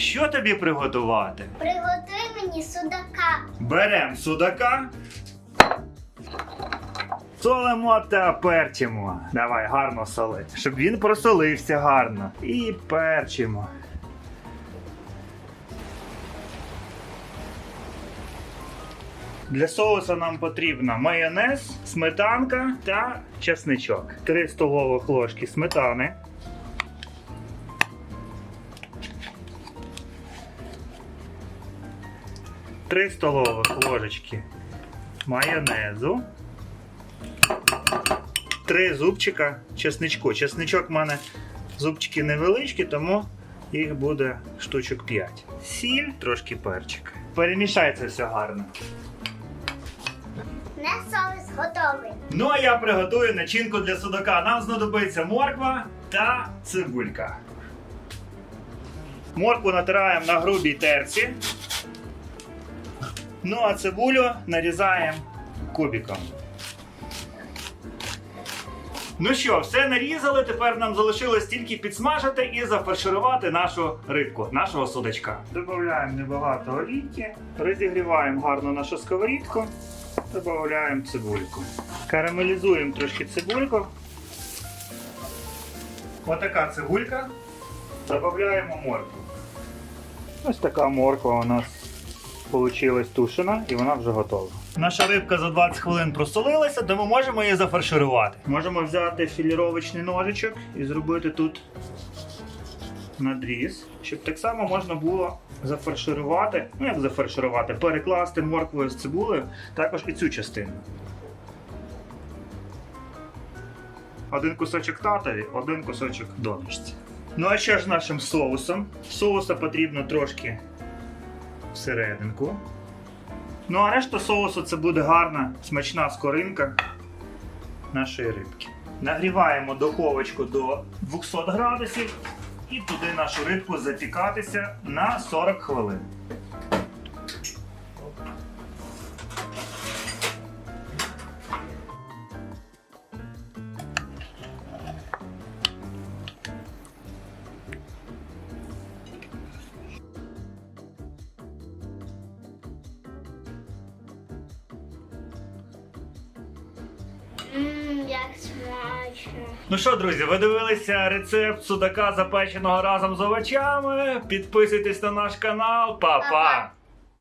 Що тобі приготувати? Приготуй мені судака. Берем судака. Солимо та перчимо. Давай гарно соли. Щоб він просолився гарно. І перчимо. Для соуса нам потрібно майонез, сметанка та чесничок. 3 столових ложки сметани. Три столових ложечки майонезу. Три зубчика чесничку. Чесничок в мене зубчики невеличкі, тому їх буде штучок 5. Сіль, трошки перчик. Перемішай це все гарно. Соус готовий. Ну а я приготую начинку для судака. Нам знадобиться морква та цибулька. Моркву натираємо на грубій терці. Ну а цибулю нарізаємо кубиком. Ну що, все нарізали. Тепер нам залишилось тільки підсмажити і зафарширувати нашу рибку, нашого судачка. Додаємо небагато олійки, розігріваємо гарно нашу сковорідку. Добавляємо цибульку. Карамелізуємо трошки цибульку. Отака цибулька. Добавляємо моркву. Ось така морква у нас вийшла тушена і вона вже готова. Наша рибка за 20 хвилин просолилася, тому можемо її зафарширувати. Можемо взяти філіровочний ножичок і зробити тут надріз, щоб так само можна було зафарширувати, ну як зафарширувати, перекласти морквою з цибулею також і цю частину. Один кусочок татові, один кусочок донечці. Ну а що ж нашим соусом? Соуса потрібно трошки всерединку. Ну а решта соусу це буде гарна смачна скоринка нашої рибки. Нагріваємо духовочку до 200 градусів і туди нашу рибку запікатися на 40 хвилин. Ну що, друзі, ви дивилися рецепт судака запеченого разом з овочами. Підписуйтесь на наш канал. Па-па! Па-па.